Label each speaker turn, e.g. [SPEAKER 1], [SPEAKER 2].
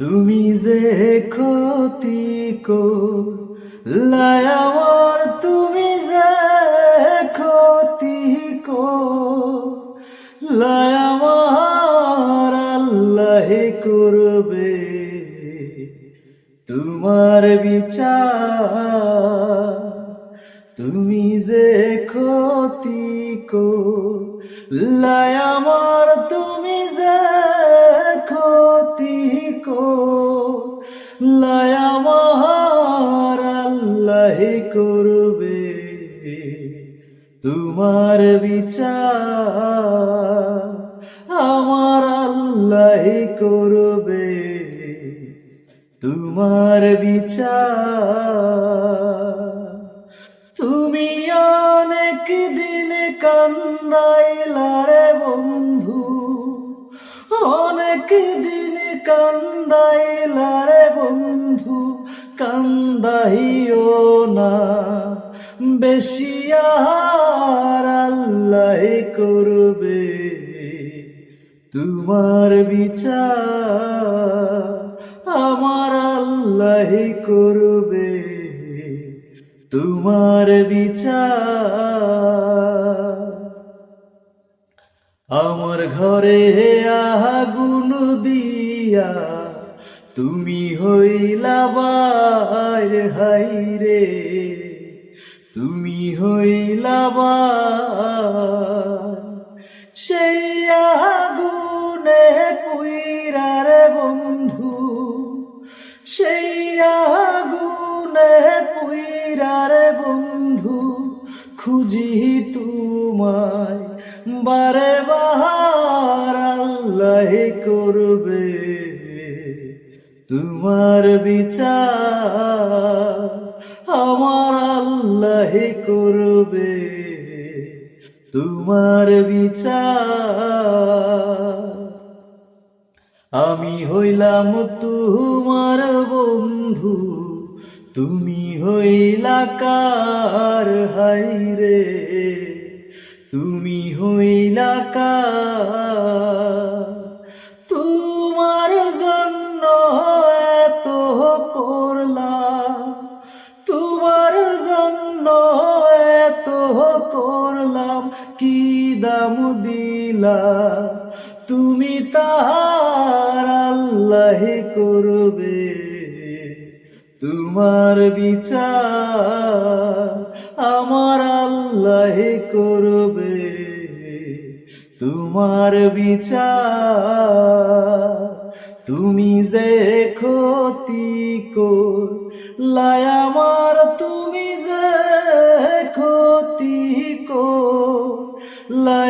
[SPEAKER 1] তুমি যে ক্ষতি আমার তুমি যে ক্ষতি আমার আল্লাহ করবে তোমার বিচার। তুমি যে ক্ষতি আমার তুমি করলাই আমার আল্লাহ করবে। তোমার বিচার আমার আল্লাহ করবে। তোমার বিচার তুমি অনেক দিন কান্দাইলারে বন্ধু। অনেক দিন কান্দাইলারে না, বেশি আর আল্লাহ করবে। তোমার বিচার আমার আল্লাহ করবে। তোমার বিচার আমার ঘরে আগুন দিয়া তুমি হইলা বাইর হাইরে তুমি হইলা বাইর সেই পুইরারে বন্ধু। সেই আগুনে পুইরারে বন্ধু। খুঁজি তোমায়, বারে বাহার আল্লাহ করবে। তোমার বিচার আমার আল্লাহ করবে। তোমার বিচার আমি হইলাম তোমার বন্ধু, তুমি হইলা কার হাইরে? তুমি হইলা কার দাম দিলা তুমি তাহার আল্লাহ করবে। তোমার বিচার আমার আল্লাহ করবে। তোমার বিচার তুমি যে ক্ষতি করলাই আমার তুমি যে ক্ষতি করলাই